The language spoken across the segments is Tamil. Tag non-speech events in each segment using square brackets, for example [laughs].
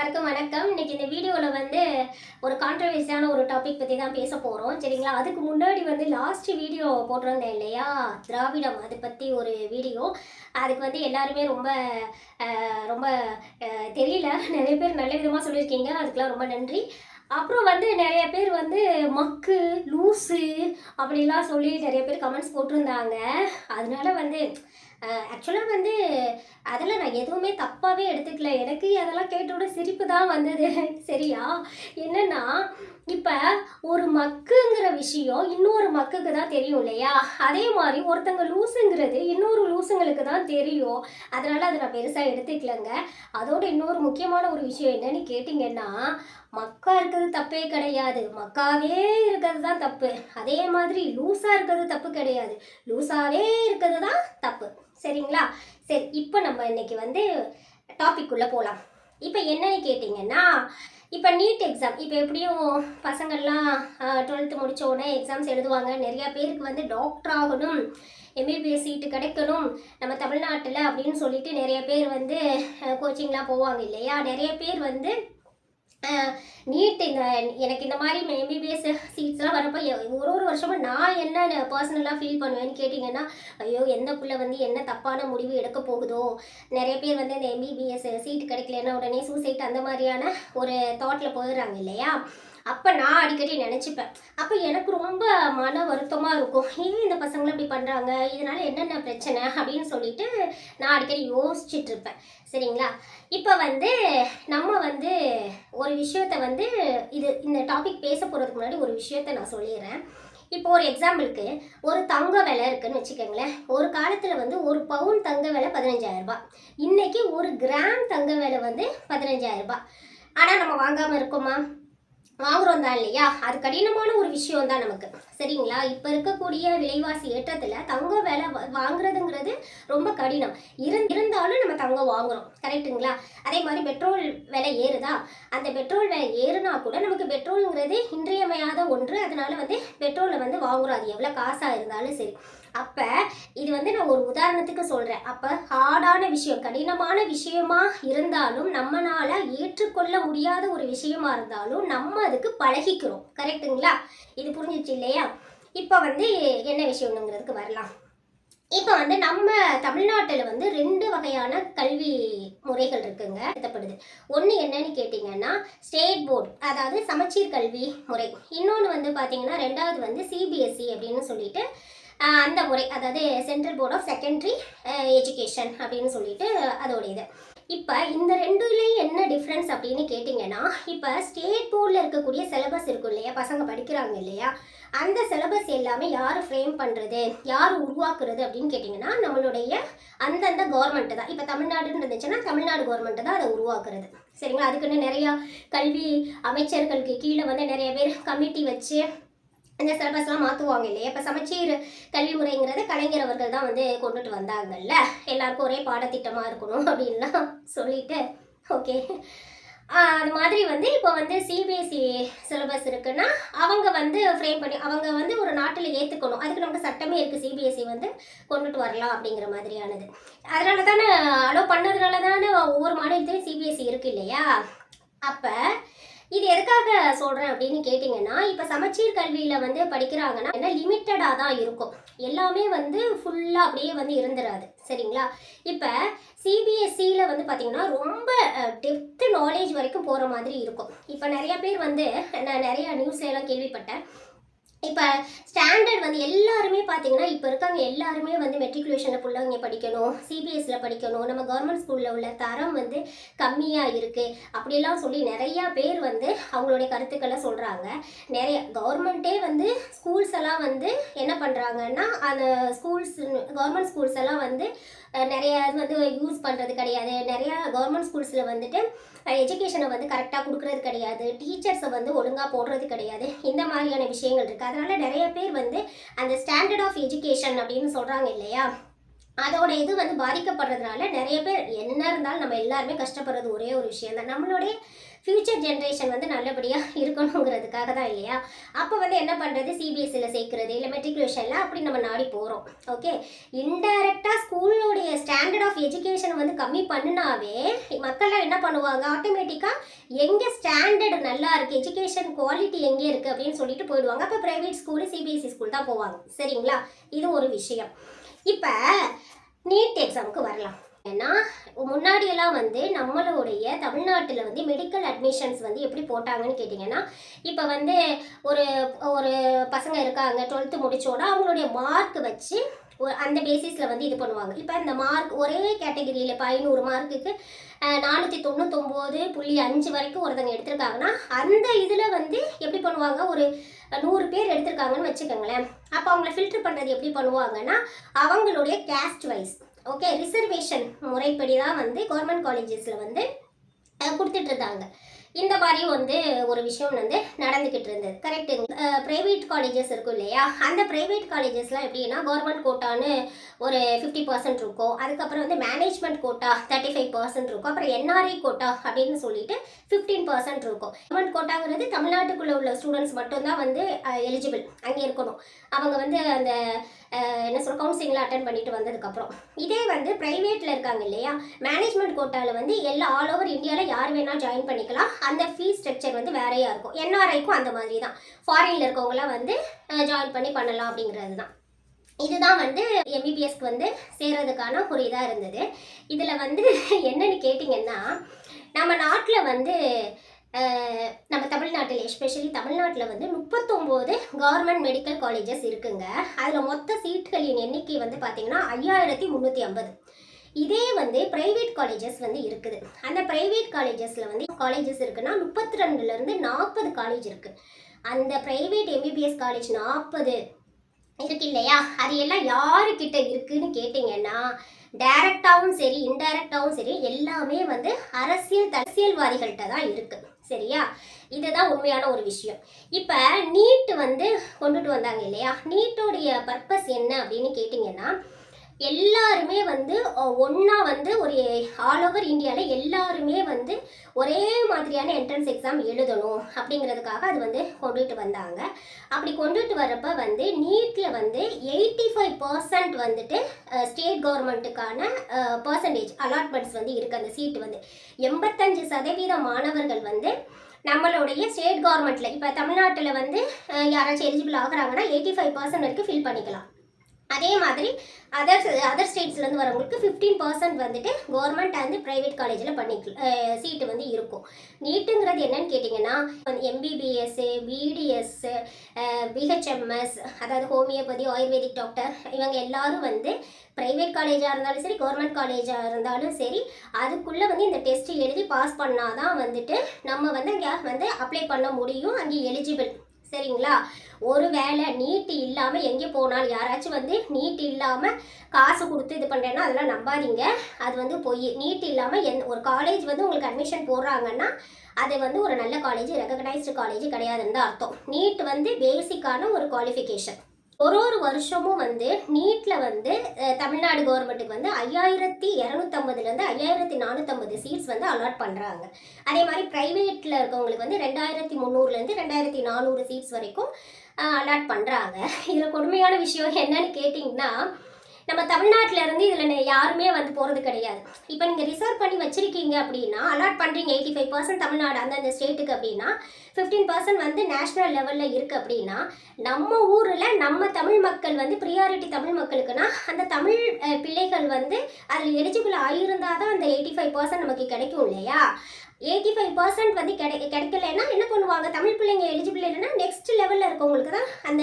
எல்லாருக்கும் வணக்கம். இன்னைக்கு இந்த வீடியோவில் வந்து ஒரு கான்ட்ரவர்சியான ஒரு டாபிக் பற்றி தான் பேச போகிறோம் சரிங்களா? அதுக்கு முன்னாடி வந்து லாஸ்ட் வீடியோ போட்டிருந்தேன் இல்லையா? திராவிடம் அதை பற்றி ஒரு வீடியோ அதுக்கு வந்து எல்லாருமே ரொம்ப ரொம்ப தெரியல. நிறைய பேர் நல்ல விதமாக சொல்லியிருக்கீங்க. அதுக்கெலாம் ரொம்ப நன்றி. அப்புறம் வந்து நிறைய பேர் வந்து மக்கு லூஸு அப்படிலாம் சொல்லி நிறைய பேர் கமெண்ட்ஸ் போட்டிருந்தாங்க. அதனால வந்து ஆக்சுவலாக வந்து அதில் நான் எதுவுமே தப்பாகவே எடுத்துக்கல. எனக்கு அதெல்லாம் கேட்டோட சிரிப்பு தான் வந்தது. சரியா? என்னென்னா இப்போ ஒரு மக்குங்கிற விஷயம் இன்னொரு மக்குக்கு தான் தெரியும் இல்லையா? அதே மாதிரி ஒருத்தங்க லூசுங்கிறது இன்னொரு லூசுங்களுக்கு தான் தெரியும். அதனால் அதை நான் பெருசாக எடுத்துக்கலங்க. அதோட இன்னொரு முக்கியமான ஒரு விஷயம் என்னன்னு கேட்டிங்கன்னா மக்கா இருக்கிறது தப்பே கிடையாது. மக்காவே இருக்கிறது தான் தப்பு. அதே மாதிரி லூஸாக இருக்கிறது தப்பு கிடையாது. லூஸாகவே இருக்கிறது தான் தப்பு. சரிங்களா? சரி இப்போ நம்ம இன்னைக்கு வந்து டாபிக் உள்ளே போகலாம் இப்போ என்னன்னு கேட்டிங்கன்னா இப்போ நீட் எக்ஸாம் இப்போ எப்படியும் பசங்கள்லாம் டுவெல்த்து முடித்த உடனே எக்ஸாம்ஸ் எழுதுவாங்க. நிறைய பேருக்கு வந்து டாக்டர் ஆகணும் எம்பிபிஎஸ் சீட்டு கிடைக்கணும் நம்ம தமிழ்நாட்டில் அப்படின்னு சொல்லிட்டு நிறைய பேர் வந்து கோச்சிங்லாம் போவாங்க இல்லையா? நிறைய பேர் வந்து நீட் இந்த எனக்கு இந்த மாதிரி எம்பிபிஎஸ் சீட்ஸ்லாம் வரப்போ எ- ஒரு ஒரு வருஷமும் நான் என்ன பர்சனலாக ஃபீல் பண்ணுவேன்னு கேட்டிங்கன்னா ஐயோ எந்த பிள்ளை வந்து என்ன தப்பான முடிவு எடுக்க போகுதோ? நிறைய பேர் வந்து இந்த எம்பிபிஎஸ் சீட் கிடைக்கலன்னா உடனே சூசைட் அந்த மாதிரியான ஒரு தாட்டில் போயிடுறாங்க இல்லையா? அப்போ நான் அடிக்கடி நினச்சிப்பேன். அப்போ எனக்கு ரொம்ப மன வருத்தமாக இருக்கும். ஏன் இந்த பசங்களை இப்படி பண்ணுறாங்க இதனால் என்னென்ன பிரச்சனை? அப்படின்னு சொல்லிட்டு நான் அடிக்கடி யோசிச்சுட்டு இருப்பேன். சரிங்களா? இப்போ வந்து நம்ம வந்து ஒரு விஷயத்த வந்து இது இந்த டாபிக் பேச போகிறதுக்கு முன்னாடி ஒரு விஷயத்த நான் சொல்லிடுறேன். இப்போ ஒரு எக்ஸாம்பிளுக்கு ஒரு தங்க விலை இருக்குன்னு வச்சுக்கோங்களேன். ஒரு காலத்தில் வந்து ஒரு பவுன் தங்க விலை பதினஞ்சாயிரம் ரூபாய். இன்னைக்கு ஒரு கிராம் தங்க விலை வந்து பதினஞ்சாயிரம் ரூபாய். ஆனால் நம்ம வாங்காமல் இருக்கோமா? வாங்குறோம் தான் இல்லையா? அது கடினமான ஒரு விஷயம் தான் நமக்கு. சரிங்களா? இப்போ இருக்கக்கூடிய விலைவாசி ஏற்றத்தில் தங்க விலை வாங்குறதுங்கிறது ரொம்ப கடினம். இருந் இருந்தாலும் நம்ம தங்கம் வாங்குறோம். கரெக்ட்டுங்களா? அதே மாதிரி பெட்ரோல் விலை ஏறுதா? அந்த பெட்ரோல் விலை ஏறுனா கூட நமக்கு பெட்ரோலுங்கிறது இன்றியமையாத ஒன்று. அதனால வந்து பெட்ரோலை வந்து வாங்குறோம். அது எவ்வளோ காசாக இருந்தாலும் சரி. அப்போ இது வந்து நான் ஒரு உதாரணத்துக்கு சொல்கிறேன் அப்போ ஹார்டான விஷயம் கடினமான விஷயமா இருந்தாலும் நம்மளால் ஏற்றுக்கொள்ள முடியாத ஒரு விஷயமா இருந்தாலும் நம்ம அதுக்கு பழகிக்கிறோம். கரெக்ட்டுங்களா? இது புரிஞ்சிச்சு இல்லையா? இப்போ வந்து என்ன விஷயம்ங்கிறதுக்கு வரலாம். இப்போ வந்து நம்ம தமிழ்நாட்டில் வந்து ரெண்டு வகையான கல்வி முறைகள் இருக்குங்க. நடத்தப்படுது ஒன்று என்னன்னு கேட்டிங்கன்னா ஸ்டேட் போர்டு அதாவது சமச்சீர் கல்வி முறை. இன்னொன்று வந்து பார்த்தீங்கன்னா ரெண்டாவது வந்து சிபிஎஸ்சி அப்படின்னு சொல்லிட்டு அந்த முறை அதாவது central board of secondary education அப்படின்னு சொல்லிட்டு அதோட இது இப்போ இந்த ரெண்டுலேயும் என்ன டிஃப்ரென்ஸ் அப்படின்னு கேட்டிங்கன்னா இப்போ ஸ்டேட் போர்டில் இருக்கக்கூடிய சிலபஸ் இருக்கும் இல்லையா? பசங்க படிக்கிறாங்க இல்லையா? அந்த சிலபஸ் எல்லாமே யார் ஃப்ரேம் பண்ணுறது யார் உருவாக்குறது அப்படின்னு கேட்டிங்கன்னா நம்மளுடைய அந்தந்த கவர்மெண்ட்டு தான். இப்போ தமிழ்நாடுன்னு இருந்துச்சுன்னா தமிழ்நாடு கவர்மெண்ட்டு தான் அதை உருவாக்குறது. சரிங்களா? அதுக்குன்னு நிறையா கல்வி அமைச்சர்களுக்கு கீழே வந்து நிறைய பேர் கமிட்டி வச்சு இந்த சிலபஸ்லாம் மாற்றுவாங்க இல்லையா? இப்போ சமச்சீர் கல்வி முறைங்கிறத கலைஞர் அவர்கள் தான் வந்து கொண்டுட்டு வந்தாங்கல்ல. எல்லாருக்கும் ஒரே பாடத்திட்டமாக இருக்கணும் அப்படின்லாம் சொல்லிட்டு ஓகே அது மாதிரி வந்து இப்போ வந்து சிபிஎஸ்சி சிலபஸ் இருக்குன்னா அவங்க வந்து ஃப்ரேம் பண்ணி அவங்க வந்து ஒரு நாட்டில் ஏற்றுக்கணும் அதுக்கு நமக்கு சட்டமே இருக்குது சிபிஎஸ்சி வந்து கொண்டுட்டு வரலாம் அப்படிங்கிற மாதிரியானது. அதனால தானே அலோ பண்ணதுனால தானே ஒவ்வொரு மாநிலத்திலையும் சிபிஎஸ்சி இருக்கு இல்லையா? அப்போ இது எதுக்காக சொல்கிறேன் அப்படின்னு கேட்டிங்கன்னா இப்போ சமச்சீர் கல்வியில் வந்து படிக்கிறாங்கன்னா என்ன லிமிட்டடாக தான் இருக்கும். எல்லாமே வந்து ஃபுல்லாக அப்படியே வந்து இருந்துடாது சரிங்களா? இப்போ சிபிஎஸ்சியில் வந்து பார்த்திங்கன்னா ரொம்ப டெப்த்து நாலேஜ் வரைக்கும் போகிற மாதிரி இருக்கும். இப்போ நிறைய பேர் வந்து நான் நிறையா நியூஸ்லாம் எல்லாம் கேள்விப்பட்டேன். இப்போ ஸ்டாண்டர்ட் வந்து எல்லாருமே பார்த்தீங்கன்னா இப்போ இருக்காங்க எல்லாருமே வந்து மெட்ரிகுலேஷனில் பிள்ளைங்க படிக்கணும் சிபிஎஸ்சியில் படிக்கணும் நம்ம கவர்மெண்ட் ஸ்கூலில் உள்ள தரம் வந்து கம்மியாக இருக்குது அப்படிலாம் சொல்லி நிறையா பேர் வந்து அவங்களுடைய கருத்துக்களை சொல்கிறாங்க நிறைய கவர்மெண்ட்டே வந்து ஸ்கூல்ஸ் எல்லாம் வந்து என்ன பண்ணுறாங்கன்னா அந்த ஸ்கூல்ஸ் கவர்மெண்ட் ஸ்கூல்ஸ் எல்லாம் வந்து நிறைய வந்து யூஸ் பண்ணுறது கிடையாது. நிறையா கவர்மெண்ட் ஸ்கூல்ஸில் வந்துட்டு எஜுகேஷனை வந்து கரெக்டாக கொடுக்குறது கிடையாது. டீச்சர்ஸை வந்து ஒழுங்காக போடுறது கிடையாது. இந்த மாதிரியான விஷயங்கள் இருக்குது அதனால் நிறைய பேர் வந்து அந்த ஸ்டாண்டர்ட் ஆஃப் எஜுகேஷன் அப்படின்னு சொல்கிறாங்க இல்லையா? அதோட இது வந்து பாதிக்கப்படுறதுனால நிறைய பேர் என்ன இருந்தாலும் நம்ம எல்லாருமே கஷ்டப்படுறது ஒரே ஒரு விஷயம் தான் நம்மளுடைய ஃப்யூச்சர் ஜென்ரேஷன் வந்து நல்லபடியாக இருக்கணுங்கிறதுக்காக தான் இல்லையா? அப்போ வந்து என்ன பண்ணுறது சிபிஎஸ்சியில் சேர்க்குறது இல்லை மெட்ரிகுலேஷனில் அப்படி நம்ம நாடி போகிறோம் ஓகே இன்டைரக்டாக ஸ்கூலோடைய ஸ்டாண்டர்ட் ஆஃப் எஜுகேஷன் வந்து கம்மி பண்ணினாவே மக்கள்லாம் என்ன பண்ணுவாங்க? ஆட்டோமேட்டிக்காக எங்கே ஸ்டாண்டர்ட் நல்லா இருக்குது எஜுகேஷன் குவாலிட்டி எங்கே இருக்குது அப்படின்னு சொல்லிட்டு போயிடுவாங்க. அப்போ ப்ரைவேட் ஸ்கூலு சிபிஎஸ்சி ஸ்கூல் தான் போவாங்க. சரிங்களா? இது ஒரு விஷயம். இப்போ நீட் எக்ஸாமுக்கு வரலாம். ஏன்னா முன்னாடியெல்லாம் வந்து நம்மளுடைய தமிழ்நாட்டில் வந்து மெடிக்கல் அட்மிஷன்ஸ் வந்து எப்படி போட்டாங்கன்னு கேட்டிங்கன்னா இப்போ வந்து ஒரு ஒரு பசங்க இருக்காங்க டுவெல்த்து முடிச்சோட அவங்களுடைய மார்க் வச்சு ஒரு- அந்த பேசிஸில் வந்து இது பண்ணுவாங்க. இப்போ இந்த மார்க் ஒரே கேட்டகரியில் இப்போ ஐநூறு மார்க்குக்கு நானூற்றி தொண்ணூத்தொம்போது புள்ளி அஞ்சு வரைக்கும் ஒருத்தங்க எடுத்திருக்காங்கன்னா அந்த இதில் வந்து எப்படி பண்ணுவாங்க? ஒரு நூறு பேர் எடுத்திருக்காங்கன்னு வச்சுக்கோங்களேன். அப்போ அவங்கள ஃபில்டர் பண்ணுறது எப்படி பண்ணுவாங்கன்னா அவங்களுடைய கேஸ்ட் வைஸ் ஓகே ரிசர்வேஷன் முறைப்படி தான் வந்து கவர்மெண்ட் காலேஜஸில் வந்து கொடுத்துட்ருந்தாங்க இந்த மாதிரி வந்து ஒரு விஷயம் வந்து நடந்துக்கிட்டு இருந்தது. கரெக்டுங்க ப்ரைவேட் காலேஜஸ் இருக்கும் இல்லையா? அந்த ப்ரைவேட் காலேஜஸ்லாம் எப்படின்னா கவர்மெண்ட் கோட்டான்னு ஒரு ஃபிஃப்டி பர்சன்ட் இருக்கும். அதுக்கப்புறம் வந்து management quota thirty five percent இருக்கும். அப்புறம் என்ஆர்ஐ கோட்டா அப்படின்னு சொல்லிட்டு ஃபிஃப்டீன் பர்சன்ட் இருக்கும். கவர்மெண்ட் கோட்டாங்கிறது தமிழ்நாட்டுக்குள்ளே உள்ள ஸ்டூடெண்ட்ஸ் மட்டும்தான் வந்து எலிஜிபிள் அங்கே இருக்கணும். அவங்க வந்து அந்த என்ன சொல்ற கவுன்சிலிங்லாம் அட்டன் பண்ணிட்டு வந்ததுக்கப்புறம். இதே வந்து ப்ரைவேட்டில் இருக்காங்க இல்லையா? மேனேஜ்மெண்ட் கோட்டாவில் வந்து எல்லா ஆல் ஓவர் இந்தியாவில் யார் வேணால் ஜாயின் பண்ணிக்கலாம். அந்த ஃபீஸ் ஸ்ட்ரக்சர் வந்து வேறையாக இருக்கும். என்ஆர்ஐக்கும் அந்த மாதிரி தான் ஃபாரினில் இருக்கவங்களாம் வந்து ஜாயின் பண்ணி பண்ணலாம் அப்படிங்கிறது தான் இதுதான் வந்து எம்பிபிஎஸ்க்கு வந்து சேர்றதுக்கான ஒரு இதாக இருந்தது. இதில் வந்து [laughs] என்னன்னு கேட்டிங்கன்னா நம்ம நாட்டில் வந்து நம்ம தமிழ்நாட்டில் எஸ்பெஷலி தமிழ்நாட்டில் வந்து முப்பத்தொம்போது கவர்மெண்ட் மெடிக்கல் காலேஜஸ் இருக்குங்க. அதில் மொத்த சீட்களின் எண்ணிக்கை வந்து பார்த்திங்கன்னா ஐயாயிரத்தி முந்நூற்றி ஐம்பது. இதே வந்து ப்ரைவேட் காலேஜஸ் வந்து இருக்குது. அந்த ப்ரைவேட் காலேஜஸில் வந்து காலேஜஸ் இருக்குன்னா முப்பத்தி ரெண்டுலேருந்து நாற்பது காலேஜ் இருக்குது அந்த ப்ரைவேட் எம்பிபிஎஸ் காலேஜ் நாற்பது இருக்கு இல்லையா? அது எல்லாம் யாருக்கிட்ட இருக்குன்னு கேட்டிங்கன்னா டைரக்டாகவும் சரி இன்டைரக்டாகவும் சரி எல்லாமே வந்து அரசியல் அரசியல்வாதிகள்கிட்ட தான் இருக்குது சரியா? இதுதான் உண்மையான ஒரு விஷயம். இப்போ நீட் வந்து கொண்டுட்டு வந்தாங்க இல்லையா? நீட்டோடைய பர்பஸ் என்ன அப்படின்னு கேட்டிங்கன்னா எல்லாருமே வந்து ஒன்றா வந்து ஒரு ஆல் ஓவர் இந்தியாவில் எல்லாருமே வந்து ஒரே மாதிரியான என்ட்ரன்ஸ் எக்ஸாம் எழுதணும் அப்படிங்கிறதுக்காக அது வந்து கொண்டுட்டு வந்தாங்க. அப்படி கொண்டுட்டு வரப்ப வந்து நீட்டில் வந்து எயிட்டி ஃபைவ் பர்சன்ட் வந்துட்டு ஸ்டேட் கவர்மெண்ட்டுக்கான பர்சன்டேஜ் அலாட்மெண்ட்ஸ் வந்து இருக்குது அந்த சீட்டு வந்து. எண்பத்தஞ்சு சதவீத மாணவர்கள் வந்து நம்மளுடைய ஸ்டேட் கவர்மெண்ட்டில் இப்போ தமிழ்நாட்டில் வந்து யாராச்சும் எலிஜிபிள் ஆகுறாங்கன்னா எயிட்டி ஃபைவ் பர்சன்ட் வரைக்கும் ஃபில் பண்ணிக்கலாம். அதே மாதிரி அதர் அதர் ஸ்டேட்ஸ்லேருந்து வரவங்களுக்கு ஃபிஃப்டீன் பர்சன்ட் வந்துட்டு கவர்மெண்ட் அண்ட் ப்ரைவேட் காலேஜில் பண்ணிக்கலாம் சீட்டு வந்து இருக்கும். நீட்டுங்கிறது என்னன்னு கேட்டிங்கன்னா எம்பிபிஎஸ்ஸு பிடிஎஸ்ஸு பிஹெச்எம்எஸ் அதாவது ஹோமியோபதி ஆயுர்வேதிக் டாக்டர் இவங்க எல்லாரும் வந்து ப்ரைவேட் காலேஜாக இருந்தாலும் சரி கவர்மெண்ட் காலேஜாக இருந்தாலும் சரி அதுக்குள்ளே வந்து இந்த டெஸ்ட்டு எழுதி பாஸ் பண்ணால் தான் வந்துட்டு நம்ம வந்து அங்கே வந்து அப்ளை பண்ண முடியும் அங்கே எலிஜிபிள் சரிங்களா? ஒரு நீட்டு இல்லாமல் எங்கே போனாலும் யாராச்சும் வந்து நீட் இல்லாமல் காசு கொடுத்து இது பண்ணுறேன்னா அதெல்லாம் நம்பாதீங்க. அது வந்து பொய். நீட் இல்லாமல் எந் ஒரு காலேஜ் வந்து உங்களுக்கு அட்மிஷன் போடுறாங்கன்னா அது வந்து ஒரு நல்ல காலேஜ் ரெக்கக்னைஸ்டு காலேஜ் கிடையாதுன்னு தான் அர்த்தம். நீட் வந்து பேசிக்கான ஒரு குவாலிஃபிகேஷன் ஒரு ஒரு வருஷமும் வந்து நீட்டில் வந்து தமிழ்நாடு கவர்மெண்ட்டுக்கு வந்து ஐயாயிரத்தி இரநூத்தம்பதுலேருந்து ஐயாயிரத்தி நானூற்றம்பது சீட்ஸ் வந்து அலாட் பண்ணுறாங்க அதே மாதிரி ப்ரைவேட்டில் இருக்கவங்களுக்கு வந்து ரெண்டாயிரத்தி முந்நூறுலேருந்து ரெண்டாயிரத்தி நானூறு சீட்ஸ் வரைக்கும் அலாட் பண்ணுறாங்க இதில் கொடுமையான விஷயம் என்னன்னு கேட்டிங்கன்னா நம்ம தமிழ்நாட்டில் இருந்து இதில் யாருமே வந்து போகிறது கிடையாது. இப்போ நீங்கள் ரிசர்வ் பண்ணி வச்சுருக்கீங்க அப்படின்னா அலாட் பண்ணுறீங்க எயிட்டி ஃபைவ் பர்சன்ட் தமிழ்நாடு அந்தந்த ஸ்டேட்டுக்கு அப்படின்னா ஃபிஃப்டீன் பர்சன்ட் வந்து நேஷ்னல் லெவலில் இருக்குது அப்படின்னா நம்ம ஊரில் நம்ம தமிழ் மக்கள் வந்து ப்ரியாரிட்டி தமிழ் மக்களுக்குன்னா அந்த தமிழ் பிள்ளைகள் வந்து அதில் எலிஜிபிள் ஆகியிருந்தால் தான் அந்த எயிட்டி ஃபைவ் பர்சன்ட் நமக்கு கிடைக்கும் இல்லையா? எயிட்டி ஃபைவ் பர்சன்ட் வந்து கிடை கிடைக்கலன்னா என்ன பண்ணுவாங்க? தமிழ் பிள்ளைங்க எலிஜிபிள் இல்லைன்னா நெக்ஸ்ட் லெவலில் இருக்கவங்களுக்கு தான் அந்த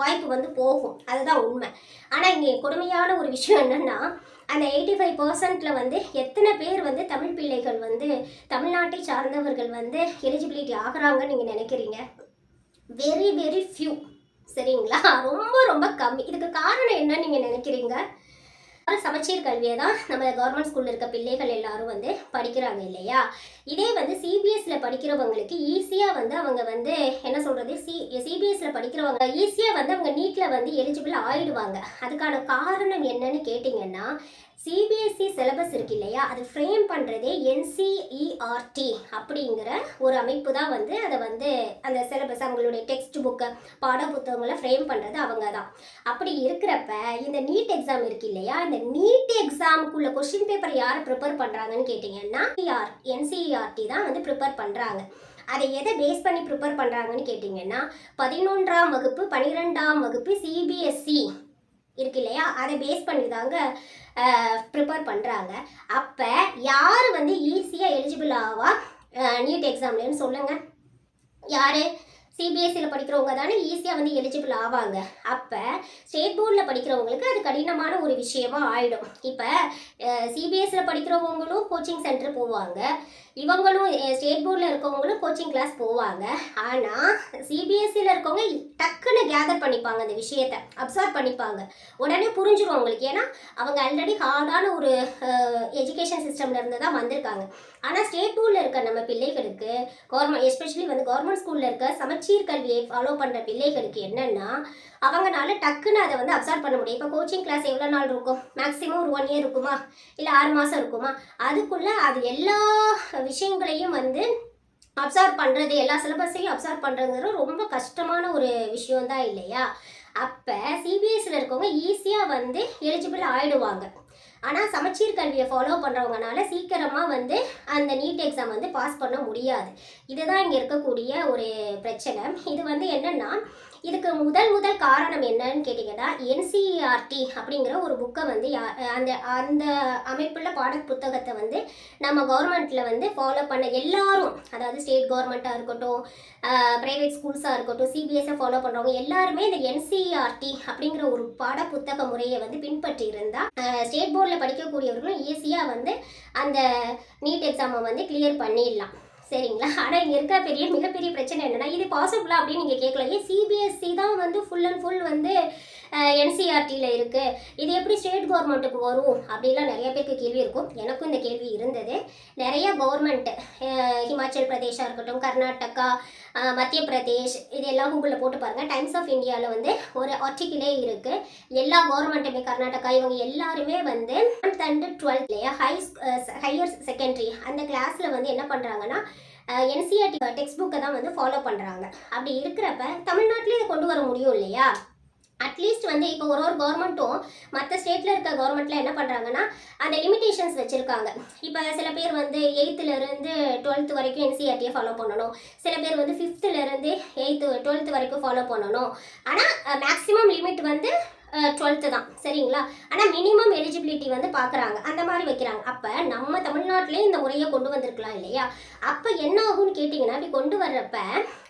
வாய்ப்பு வந்து போகும். அதுதான் உண்மை. ஆனால் இங்கே கொடுமையான ஒரு விஷயம் என்னென்னா அந்த எயிட்டி ஃபைவ் பர்சன்ட்டில் வந்து எத்தனை பேர் வந்து தமிழ் பிள்ளைகள் வந்து தமிழ்நாட்டை சார்ந்தவர்கள் வந்து எலிஜிபிலிட்டி ஆகுறாங்கன்னு நீங்கள் நினைக்கிறீங்க? வெரி வெரி ஃபியூ சரிங்களா? ரொம்ப ரொம்ப கம்மி. இதுக்கு காரணம் என்னன்னு நீங்கள் நினைக்கிறீங்க? சமச்சீர் கல்வியை தான் நம்ம கவர்மெண்ட் ஸ்கூலில் இருக்க பிள்ளைகள் எல்லாரும் வந்து படிக்கிறாங்க இல்லையா? இதே வந்து சிபிஎஸ்சியில் படிக்கிறவங்களுக்கு ஈஸியாக வந்து அவங்க வந்து என்ன சொல்கிறது சி சிபிஎஸ்சியில் படிக்கிறவங்க ஈஸியாக வந்து அவங்க நீட்டில் வந்து எலிஜிபிள் ஆயிடுவாங்க. அதுக்கான காரணம் என்னன்னு கேட்டிங்கன்னா சிபிஎஸ்சி சிலபஸ் இருக்கு இல்லையா? அது ஃப்ரேம் பண்ணுறதே என்சிஇஆர்டி அப்படிங்கிற ஒரு அமைப்பு தான் வந்து அதை வந்து அந்த சிலபஸ் அவங்களுடைய டெக்ஸ்ட் புக்கை பாட புத்தகங்களை ஃப்ரேம் பண்ணுறது அவங்க தான். அப்படி இருக்கிறப்ப இந்த நீட் எக்ஸாம் இருக்கு இல்லையா? இந்த நீட் எக்ஸாமுக்குள்ள கொஸ்டின் பேப்பர் யார் ப்ரிப்பேர் பண்ணுறாங்கன்னு கேட்டிங்கன்னா ஆர் என்சிஇஆர்டி தான் வந்து ப்ரிப்பேர் பண்ணுறாங்க அதை எதை பேஸ் பண்ணி ப்ரிப்பேர் பண்ணுறாங்கன்னு கேட்டிங்கன்னா பதினொன்றாம் வகுப்பு பன்னிரெண்டாம் வகுப்பு சிபிஎஸ்சி இருக்கு இல்லையா? அதை பேஸ் பண்ணி தாங்க ப்ரிப்பேர் பண்ணுறாங்க அப்போ யார் வந்து ஈஸியாக எலிஜிபிள் ஆவா? நீட் எக்ஸாம்லன்னு சொல்லுங்கள் யார்? சிபிஎஸ்சியில் படிக்கிறவங்க தானே ஈஸியாக வந்து எலிஜிபிள் ஆவாங்க. அப்போ ஸ்டேட் போர்டில் படிக்கிறவங்களுக்கு அது கடினமான ஒரு விஷயமா ஆகிடும் இப்போ சிபிஎஸ்சியில் படிக்கிறவங்களும் கோச்சிங் சென்டர் போவாங்க. இவங்களும் ஸ்டேட் போர்டில் இருக்கவங்களும் கோச்சிங் கிளாஸ் போவாங்க. ஆனால் சிபிஎஸ்சியில் இருக்கவங்க டக்குன்னு கேதர் பண்ணிப்பாங்க அந்த விஷயத்தை. அப்சர்வ் பண்ணிப்பாங்க. உடனே புரிஞ்சிடும் அவங்களுக்கு. ஏன்னா அவங்க ஆல்ரெடி ஹார்டான ஒரு எஜுகேஷன் சிஸ்டம்ல இருந்து தான் வந்திருக்காங்க. ஆனால் ஸ்டேட் போர்டில் இருக்க நம்ம பிள்ளைகளுக்கு கவர்மெண்ட் எஸ்பெஷலி வந்து கவர்மெண்ட் ஸ்கூலில் இருக்க சமச்சீர் கல்வியை ஃபாலோ பண்ணுற பிள்ளைகளுக்கு என்னென்னா அவங்கனால டக்குன்னு அதை வந்து அப்சர்வ் பண்ண முடியும். இப்போ கோச்சிங் கிளாஸ் எவ்வளோ நாள் இருக்கும்? மேக்ஸிமம் ஒரு ஒன் இயர் இருக்குமா? இல்லை ஆறு மாதம் இருக்குமா? அதுக்குள்ளே அது எல்லா விஷயங்களையும் வந்து அப்சார்ப் பண்ணுறது எல்லா சிலபஸையும் அப்சார்ப் பண்ணுறதுங்கிறது ரொம்ப கஷ்டமான ஒரு விஷயம் தான் இல்லையா? அப்போ சிபிஎஸ்சியில் இருக்கவங்க ஈஸியாக வந்து எலிஜிபிள் ஆகிடுவாங்க ஆனால் சமச்சீர் கல்வியை ஃபாலோ பண்ணுறவங்கனால சீக்கிரமாக வந்து அந்த நீட் எக்ஸாம் வந்து பாஸ் பண்ண முடியாது. இதுதான் இங்கே இருக்கக்கூடிய ஒரு பிரச்சனை. இது வந்து என்னென்னா இதுக்கு முதல் முதல் காரணம் என்னன்னு கேட்டிங்கன்னா என்சிஆர்டி அப்படிங்கிற ஒரு புக்கை வந்து யா- அந்த அந்த அமைப்புள்ள பாட புத்தகத்தை வந்து நம்ம கவர்மெண்ட்டில் வந்து ஃபாலோ பண்ண எல்லாரும் அதாவது ஸ்டேட் கவர்மெண்ட்டாக இருக்கட்டும் ப்ரைவேட் ஸ்கூல்ஸாக இருக்கட்டும் சிபிஎஸ்ஐ ஃபாலோ பண்ணுறவங்க எல்லாருமே இந்த என்சிஆர்டி அப்படிங்கிற ஒரு பாட புத்தக முறையை வந்து பின்பற்றி இருந்தால் ஸ்டேட் போர்டில் படிக்கக்கூடியவர்களும் ஈஸியாக வந்து அந்த நீட் எக்ஸாமை வந்து கிளியர் பண்ணிடலாம். சரிங்களா? ஆனால் இங்கே இருக்க பெரிய மிகப்பெரிய பிரச்சனை என்னென்னா இது பாசிபிளா அப்படின்னு நீங்கள் கேட்கலாம். ஏன் சிபிஎஸ்சி தான் வந்து ஃபுல் அண்ட் ஃபுல் வந்து என்சிஆர்டியில் இருக்குது இது எப்படி ஸ்டேட் கவர்மெண்ட்டுக்கு வரும்? அப்படிலாம் நிறைய பேருக்கு கேள்வி இருக்கும். எனக்கும் இந்த கேள்வி இருந்தது. நிறைய கவர்மெண்ட் ஹிமாச்சல் பிரதேஷாக இருக்கட்டும் கர்நாடகா மத்திய பிரதேஷ் இது எல்லாம் கூகுளில் போட்டு பாருங்கள் டைம்ஸ் ஆஃப் இந்தியாவில் வந்து ஒரு ஆர்டிக்கிளே இருக்குது எல்லா கவர்மெண்ட்டுமே கர்நாடகா இவங்க எல்லாருமே வந்து டென்த் அண்ட் டுவெல்த்லேயே ஹை ஹையர் செகண்டரி அந்த கிளாஸில் வந்து என்ன பண்ணுறாங்கன்னா என்சிஆர்டி டெக்ஸ்ட் புக்கை தான் வந்து ஃபாலோ பண்ணுறாங்க அப்படி இருக்கிறப்ப தமிழ்நாட்டிலே இதை கொண்டு வர முடியும் இல்லையா? அட்லீஸ்ட் வந்து இப்போ ஒரு ஒரு கவர்மெண்ட்டும் மற்ற ஸ்டேட்டில் இருக்க கவர்மெண்ட்டில் என்ன பண்ணுறாங்கன்னா அந்த லிமிடேஷன்ஸ் வச்சுருக்காங்க. இப்போ சில பேர் வந்து எயித்துலேருந்து டுவெல்த் வரைக்கும் என்சிஆர்டியை ஃபாலோ பண்ணணும். சில பேர் வந்து ஃபிஃப்த்துலேருந்து எயித்து டுவெல்த் வரைக்கும் ஃபாலோ பண்ணணும். ஆனால் மேக்ஸிமம் லிமிட் வந்து டுவெல்த்து தான். சரிங்களா? ஆனால் மினிமம் எலிஜிபிலிட்டி வந்து பார்க்குறாங்க அந்த மாதிரி வைக்கிறாங்க. அப்போ நம்ம தமிழ்நாட்டிலே இந்த முறையை கொண்டு வந்திருக்கலாம் இல்லையா? அப்போ என்ன ஆகும்னு கேட்டிங்கன்னா அப்படி கொண்டு வர்றப்ப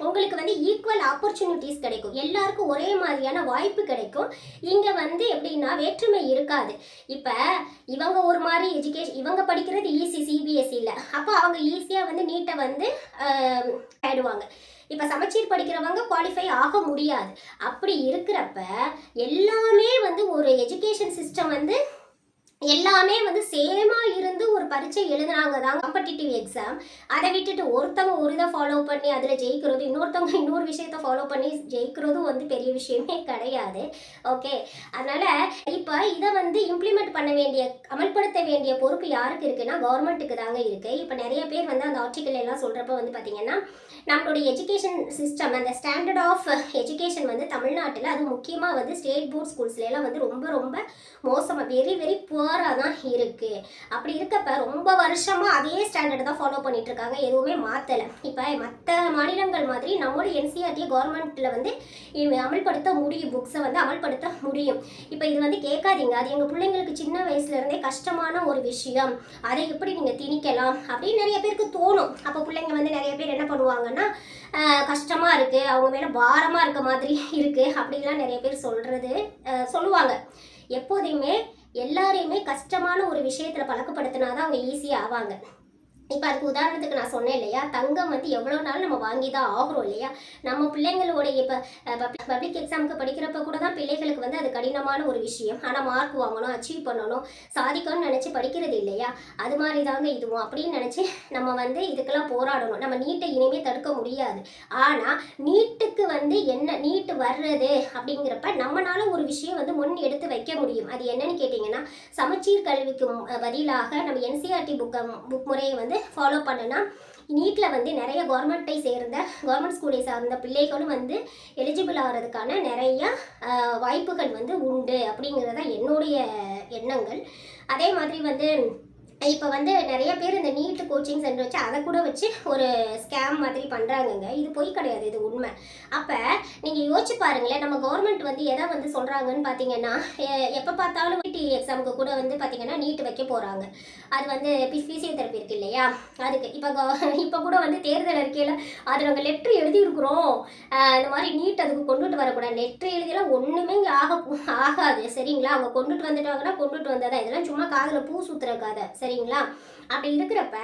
உங்களுக்கு வந்து ஈக்குவல் ஆப்பர்ச்சுனிட்டிஸ் கிடைக்கும். எல்லாருக்கும் ஒரே மாதிரியான வாய்ப்பு கிடைக்கும். இங்கே வந்து எப்படின்னா வேற்றுமை இருக்காது. இப்போ இவங்க ஒரு மாதிரி எஜுகேஷன் இவங்க படிக்கிறது ஈஸி சிபிஎஸ்சியில் அப்போ அவங்க ஈஸியாக வந்து நீட்டை வந்து ஆயிடுவாங்க. இப்போ சமச்சீர் படிக்கிறவங்க குவாலிஃபை ஆக முடியாது. அப்படி இருக்கிறப்ப எல்லாமே வந்து ஒரு எஜுகேஷன் சிஸ்டம் வந்து எல்லாமே வந்து சேமா இருந்து ஒரு பரீட்சை எழுதுனாங்க தான் காம்படிட்டிவ் எக்ஸாம் அதை விட்டுட்டு ஒருத்தவங்க ஒரு இதை ஃபாலோ பண்ணி அதில் ஜெயிக்கிறது இன்னொருத்தவங்க இன்னொரு விஷயத்த ஃபாலோ பண்ணி ஜெயிக்கிறதும் வந்து பெரிய விஷயமே கிடையாது. ஓகே அதனால் இப்போ இதை வந்து இம்ப்ளிமெண்ட் பண்ண வேண்டிய அமல்படுத்த வேண்டிய பொறுப்பு யாருக்கு இருக்குன்னா கவர்மெண்ட்டுக்கு தாங்க இருக்குது இப்போ நிறைய பேர் வந்து அந்த ஆர்டிக்கல் எல்லாம் சொல்கிறப்ப வந்து பார்த்தீங்கன்னா நம்மளுடைய எஜுகேஷன் சிஸ்டம் அந்த ஸ்டாண்டர்ட் ஆஃப் எஜுகேஷன் வந்து தமிழ்நாட்டில் அது முக்கியமாக வந்து ஸ்டேட் போர்ட் ஸ்கூல்ஸ்லாம் வந்து ரொம்ப ரொம்ப மோசமாக வெரி வெரி புவராக தான் இருக்குது அப்படி இருக்கப்ப ரொம்ப வருஷமாக அதே ஸ்டாண்டர்ட் தான் ஃபாலோ பண்ணிட்டு இருக்காங்க எதுவுமே மாற்றலை இப்போ மற்ற மாநிலங்கள் மாதிரி நம்மளோட என்சிஆர்டியை கவர்மெண்ட்டில் வந்து அமல்படுத்த முடியும். புக்ஸை வந்து அமல்படுத்த முடியும். இப்போ இது வந்து கேட்காதீங்க. அது எங்கள் பிள்ளைங்களுக்கு சின்ன வயசுலேருந்தே கஷ்டமான ஒரு விஷயம். அதை எப்படி நீங்கள் திணிக்கலாம்? அப்படின்னு நிறைய பேருக்கு தோணும். அப்போ பிள்ளைங்க வந்து நிறைய பேர் என்ன பண்ணுவாங்கன்னா கஷ்டமாக இருக்குது அவங்க மேலே பாரமாக இருக்க மாதிரி இருக்குது அப்படிலாம் நிறைய பேர் சொல்கிறது சொல்லுவாங்க. எப்போதையுமே எல்லாரையுமே கஷ்டமான ஒரு விஷயத்தில் பழக்கப்படுத்தினா தான் அவங்க ஈஸியாக ஆவாங்க. இப்போ அதுக்கு உதாரணத்துக்கு நான் சொன்னேன் இல்லையா? தங்கம் வந்து எவ்வளோ நாள் நம்ம வாங்கி தான் ஆகிறோம் இல்லையா? நம்ம பிள்ளைங்களோட இப்போ பப்ளிக் எக்ஸாமுக்கு படிக்கிறப்ப கூட தான் பிள்ளைகளுக்கு வந்து அது கடினமான ஒரு விஷயம். ஆனால் மார்க் வாங்கணும் அச்சீவ் பண்ணணும் சாதிக்கணும்னு நினச்சி படிக்கிறது இல்லையா? அது மாதிரி தாங்க இதுவும். அப்படின்னு நினச்சி நம்ம வந்து இதுக்கெல்லாம் போராடணும். நம்ம நீட்டை இனிமேல் தடுக்க முடியாது. ஆனால் நீட்டுக்கு வந்து என்ன நீட்டு வர்றது அப்படிங்கிறப்ப நம்மளால ஒரு விஷயம் வந்து முன் எடுத்து வைக்க முடியும். அது என்னன்னு கேட்டிங்கன்னா சமச்சீர் கல்விக்கு பதிலாக நம்ம என்சிஆர்டி புக்கம் புக் முறையை வந்து ஃபாலோ பண்ணுனா நீட்டில் வந்து நிறைய கவர்மெண்ட்டை சேர்ந்த கவர்மெண்ட் ஸ்கூலை சார்ந்த பிள்ளைகளும் வந்து எலிஜிபிள் ஆகிறதுக்கான நிறைய வாய்ப்புகள் வந்து உண்டு அப்படிங்கிறது தான் என்னுடைய எண்ணங்கள். அதே மாதிரி வந்து இப்போ வந்து நிறைய பேர் இந்த நீட் கோச்சிங் சென்டர் வச்சு அதை கூட வச்சு ஒரு ஸ்கேம் மாதிரி பண்ணுறாங்கங்க இது பொய் கிடையாது இது உண்மை. அப்போ நீங்கள் யோசிச்சு பாருங்களேன் நம்ம கவர்மெண்ட் வந்து எதை வந்து சொல்கிறாங்கன்னு பார்த்தீங்கன்னா எப்போ பார்த்தாலும் பிடி எக்ஸாமுக்கு கூட வந்து பார்த்தீங்கன்னா நீட் வைக்க போகிறாங்க அது வந்து ஃபிசியோதெரப்பி இருக்கு இல்லையா? அதுக்கு இப்போ இப்போ கூட வந்து தேர்தல் அறிக்கையில் அது நாங்கள் லெட்ரு எழுதியிருக்கிறோம் இந்த மாதிரி நீட் அதுக்கு கொண்டுட்டு வரக்கூடாது. லெட்ரு எழுதியெல்லாம் ஒன்றுமே இங்கே ஆக ஆகாது. சரிங்களா? அவங்க கொண்டுட்டு வந்துட்டாங்கன்னா கொண்டுட்டு வந்ததா இதெல்லாம் சும்மா காதில் பூ சுற்றுற கதை. சரிங்களா? அப்படி இருக்கிறப்ப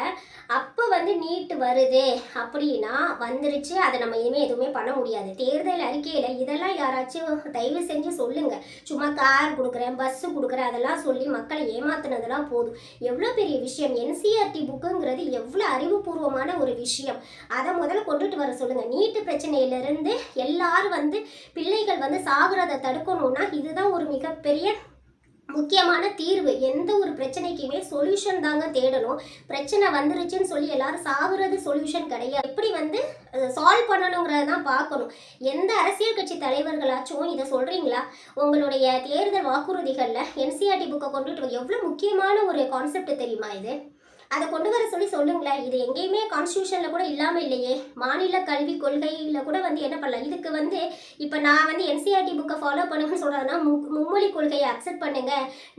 அப்போ வந்து நீட்டு வருது அப்படின்னா வந்துருச்சு. அதை நம்ம இனிமேல் எதுவுமே பண்ண முடியாது. தேர்தல் அறிக்கையில் இதெல்லாம் யாராச்சும் தயவு செஞ்சு சொல்லுங்கள் சும்மா கார் கொடுக்குறேன் பஸ்ஸு கொடுக்குறேன் அதெல்லாம் சொல்லி மக்களை ஏமாத்துனதெல்லாம் போதும். எவ்வளோ பெரிய விஷயம். என்சிஆர்டி புக்குங்கிறது எவ்வளோ அறிவுபூர்வமான ஒரு விஷயம். அதை முதல்ல கொண்டுட்டு வர சொல்லுங்கள் நீட்டு பிரச்சனையிலிருந்து எல்லாரும் வந்து பிள்ளைகள் வந்து சாகுறதை தடுக்கணும்னா இதுதான் ஒரு மிகப்பெரிய முக்கியமான தீர்வு எந்த ஒரு பிரச்சனைக்குமே சொல்யூஷன் தாங்க தேடணும். பிரச்சனை வந்துருச்சுன்னு சொல்லி எல்லாரும் சாகுறது சொல்யூஷன் கிடையாது. எப்படி வந்து சால்வ் பண்ணணுங்கிறத தான் பார்க்கணும். எந்த அரசியல் கட்சி தலைவர்களாச்சும் இதை சொல்கிறீங்களா உங்களுடைய தேர்தல் வாக்குறுதிகளில் என்சிஆர்டி புக்கை கொண்டுட்டு எவ்வளோ முக்கியமான ஒரு கான்செப்ட் தெரியுமா இது? அதை கொண்டு வர சொல்லி சொல்லுங்களேன். இது எங்கேயுமே கான்ஸ்டியூஷனில் கூட இல்லாமல் இல்லையே. மாநில கல்விக் கொள்கையில் கூட வந்து என்ன பண்ணலாம்? இதுக்கு வந்து இப்போ நான் வந்து என்சிஆர்டி புக்கை ஃபாலோ பண்ணுங்கன்னு சொல்கிறதுனா மும்மொழி கொள்கையை அக்செப்ட் பண்ணுங்க.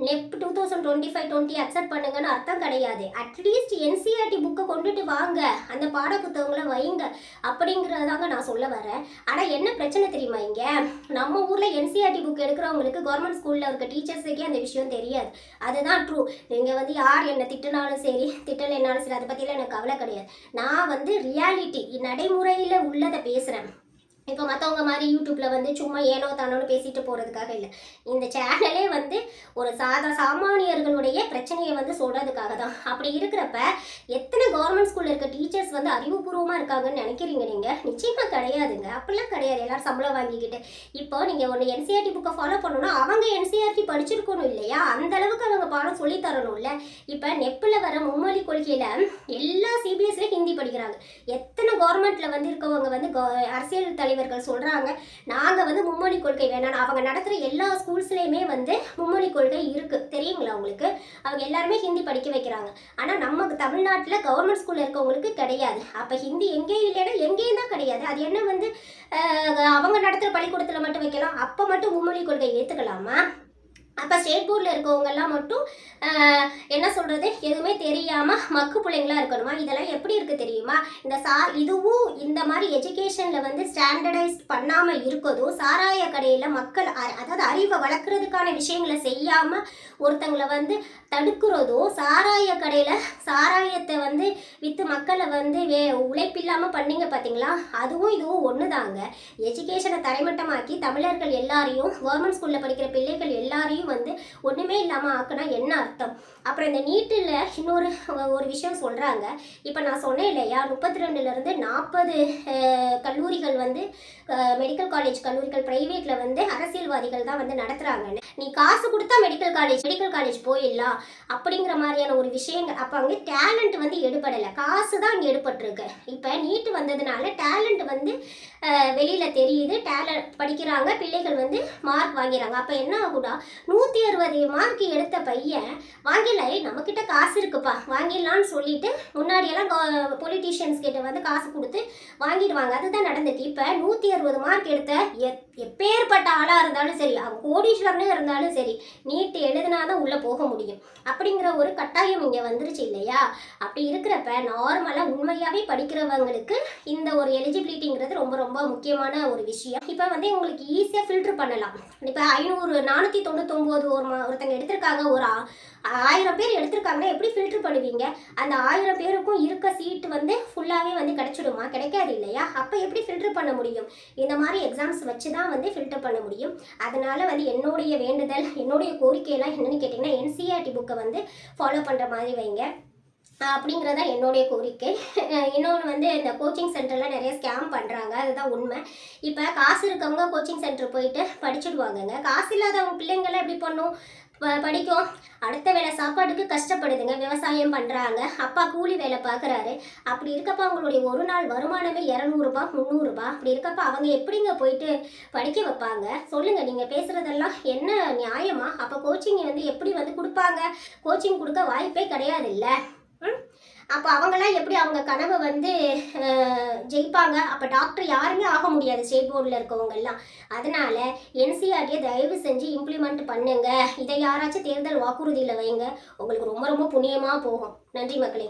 NEP two thousand twenty five twenty accept பண்ணுங்கன்னு அர்த்தம் கிடையாது. அட்லீஸ்ட் என்சிஆர்டி புக்கை கொண்டுட்டு வாங்க. அந்த பாட புத்தகங்களை வைங்க. அப்படிங்கிறதாங்க நான் சொல்ல வரேன். ஆனால் என்ன பிரச்சனை தெரியுமா இங்கே? நம்ம ஊரில் என்சிஆர்டி புக் எடுக்கிறவங்களுக்கு கவர்மெண்ட் ஸ்கூலில் இருக்க டீச்சர்ஸுக்கே அந்த விஷயம் தெரியாது. அதுதான் ட்ரூ நீங்கள் வந்து யார் என்னை திட்டினாலும் சரி திட்டலைனாலும் சரி அதை பற்றிலாம் எனக்கு கவலை கிடையாது. நான் வந்து ரியாலிட்டி நடைமுறையில் உள்ளதை பேசுகிறேன் இப்போ மற்றவங்க மாதிரி யூடியூப்பில் வந்து சும்மா ஏனோ தானோன்னு பேசிட்டு போகிறதுக்காக இல்லை. இந்த சேனலே வந்து ஒரு சாதா சாமானியர்களுடைய பிரச்சனையை வந்து சொல்கிறதுக்காக தான். அப்படி இருக்கிறப்ப எத்தனை கவர்மெண்ட் ஸ்கூலில் இருக்க டீச்சர்ஸ் வந்து அறிவுபூர்வமாக இருக்காங்கன்னு நினைக்கிறீங்க நீங்கள் நிச்சயமாக கிடையாதுங்க. அப்படிலாம் கிடையாது. எல்லாரும் சம்பளம் வாங்கிக்கிட்டு. இப்போ நீங்கள் ஒன்று என்சிஆர்டி புக்கை ஃபாலோ பண்ணணும்னா அவங்க என்சிஆர்டி படிச்சிருக்கணும் இல்லையா? அந்த அளவுக்கு அவங்க பாடம் சொல்லி தரணும்ல. இப்போ நெப்பில் வர மும்மொழி கொள்கையில் எல்லா சிபிஎஸ்லேயும் ஹிந்தி படிக்கிறாங்க. எத்தனை கவர்மெண்ட்டில் வந்து இருக்கவங்க வந்து அரசியல் அரசியல் தலைவர்கள் சொல்கிறாங்க நாங்கள் வந்து மும்மொழி கொள்கை வேணாம். அவங்க நடத்துகிற எல்லா ஸ்கூல்ஸ்லேயுமே வந்து மும்மொழி கொள்கை இருக்குது தெரியுங்களா உங்களுக்கு? அவங்க எல்லாருமே ஹிந்தி படிக்க வைக்கிறாங்க. ஆனால் நம்ம தமிழ்நாட்டில் கவர்மெண்ட் ஸ்கூலில் இருக்கவங்களுக்கு கிடையாது. அப்போ ஹிந்தி எங்கேயும் இல்லைன்னா எங்கேயும் தான் கிடையாது. அது என்ன வந்து அவங்க நடத்துகிற பள்ளிக்கூடத்தில் மட்டும் வைக்கலாம். அப்போ மட்டும் மும்மொழி கொள்கை ஏற்றுக்கலாமா அப்போ ஸ்டேட் போர்டில் இருக்கவங்கெல்லாம் மட்டும் என்ன சொல்கிறது எதுவுமே தெரியாமல் மக்கு பிள்ளைங்களா இருக்கணுமா? இதெல்லாம் எப்படி இருக்குது தெரியுமா? இந்த சா இதுவும் இந்த மாதிரி எஜுகேஷனில் வந்து ஸ்டாண்டர்டைஸ் பண்ணாமல் இருக்கதும் சாராய கடையில் மக்கள் அ- அதாவது அறிவை வளர்க்குறதுக்கான விஷயங்களை செய்யாமல் ஒருத்தங்களை வந்து தடுக்கிறதோ சாராய கடையில் சாராயத்தை வந்து விற்று மக்களை வந்து வே உழைப்பில்லாமல் பண்ணீங்க பார்த்தீங்களா அதுவும் இதுவும் ஒன்று தாங்க எஜுகேஷனை தரைமட்டமாக்கி தமிழர்கள் எல்லாரையும் கவர்மெண்ட் ஸ்கூலில் படிக்கிற பிள்ளைகள் எல்லாரையும் வந்து ஒன்றுமே இல்லாமல் ஆக்குனா என்ன அர்த்தம் அப்புறம் இந்த நீட்டில் இன்னொரு ஒரு விஷயம் சொல்கிறாங்க இப்போ நான் சொன்னேன் இல்லையா முப்பத்தி ரெண்டுலேருந்து நாற்பது கல்லூரிகள் வந்து மெடிக்கல் காலேஜ் கல்லூரிகள் ப்ரைவேட்டில் வந்து அரசியல்வாதிகள் தான் வந்து நடத்துகிறாங்கன்னு நீ காசு கொடுத்தா மெடிக்கல் காலேஜ் மெடிக்கல் காலேஜ் போயிடலாம் அப்படிங்கிற மாதிரியான ஒரு விஷயங்கள். அப்போ அங்கே டேலண்ட் வந்து எடுபடலை. காசு தான் அங்கே எடுபட்டிருக்கு. இப்போ நீட்டு வந்ததுனால டேலண்ட் வந்து வெளியில் தெரியுது. டேலண்ட் படிக்கிறாங்க. பிள்ளைகள் வந்து மார்க் வாங்கிறாங்க. அப்போ என்ன ஆகுடா நூற்றி அறுபது மார்க் எடுத்த பையன் வாங்கிடலாம். நம்மக்கிட்ட காசு இருக்குப்பா. வாங்கிடலான்னு சொல்லிட்டு முன்னாடியெல்லாம் பொலிட்டீஷியன்ஸ் கிட்ட வந்து காசு கொடுத்து வாங்கிடுவாங்க. அதுதான் நடந்துச்சு இப்போ நூற்றி அறுபது மார்க் எடுத்த எப்பேற்பட்ட ஆளாக இருந்தாலும் சரி அவன் கோடீஸ்வரனே இருந்தாலும் சரி நீட்டு எழுதினாதான் உள்ளே போக முடியும். அப்படிங்கிற ஒரு கட்டாயம் இங்கே வந்துருச்சு இல்லையா? அப்படி இருக்கிறப்ப நார்மலாக உண்மையாகவே படிக்கிறவங்களுக்கு இந்த ஒரு எலிஜிபிலிட்டிங்கிறது ரொம்ப ரொம்ப ரொம்ப முக்கியமான ஒரு விஷயம். இப்போ வந்து உங்களுக்கு ஈஸியாக ஃபில்டர் பண்ணலாம். இப்போ ஐநூறு நானூற்றி தொண்ணூத்தொம்போது ஒரு மா ஒருத்தங்க எடுத்திருக்காங்க ஒரு ஆ- ஆயிரம் பேர் எடுத்திருக்காங்கன்னா எப்படி ஃபில்டர் பண்ணுவீங்க? அந்த ஆயிரம் பேருக்கும் இருக்க சீட்டு வந்து ஃபுல்லாகவே வந்து கிடைச்சிடுமா? கிடைக்காது இல்லையா? அப்போ எப்படி ஃபில்டர் பண்ண முடியும்? இந்த மாதிரி எக்ஸாம்ஸ் வச்சு தான் வந்து ஃபில்டர் பண்ண முடியும். அதனால் வந்து என்னுடைய வேண்டுதல் என்னுடைய கோரிக்கையெல்லாம் என்னென்னு கேட்டிங்கன்னா என்சிஆர்டி புக்கை வந்து ஃபாலோ பண்ணுற மாதிரி வைங்க. அப்படிங்கிறதா என்னுடைய கோரிக்கை. இன்னொன்று வந்து இந்த கோச்சிங் சென்டரில் நிறைய ஸ்கேம் பண்ணுறாங்க அதுதான் உண்மை. இப்போ காசு இருக்கவங்க கோச்சிங் சென்டர் போயிட்டு படிச்சுடுவாங்கங்க. காசு இல்லாதவங்க பிள்ளைங்களாம் எப்படி பண்ணும்? ப- படிக்கும். அடுத்த வேளை சாப்பாட்டுக்கு கஷ்டப்படுதுங்க. விவசாயம் பண்ணுறாங்க அப்பா கூலி வேலை பார்க்குறாரு. அப்படி இருக்கப்போ அவங்களுடைய ஒரு நாள் வருமானமே இரநூறுபா முந்நூறுரூபா அப்படி இருக்கப்ப அவங்க எப்படிங்க போயிட்டு படிக்க வைப்பாங்க? சொல்லுங்கள் நீங்கள் பேசுகிறதெல்லாம் என்ன நியாயமா? அப்போ கோச்சிங் வந்து எப்படி வந்து கொடுப்பாங்க? கோச்சிங் கொடுக்க வாய்ப்பே கிடையாது இல்லை அப்போ அவங்களாம் எப்படி அவங்க கனவை வந்து ஜெயிப்பாங்க? அப்போ டாக்டர் யாருமே ஆக முடியாது ஸ்டேட் போர்டில் இருக்கவங்கெல்லாம் அதனால் அதனால என்சிஆர்டியை தயவு செஞ்சு இம்ப்ளிமெண்ட் பண்ணுங்க. இதை யாராச்சும் தேர்தல் வாக்குறுதியில் வைங்க. உங்களுக்கு ரொம்ப ரொம்ப புண்ணியமாக போகும். நன்றி மக்களே.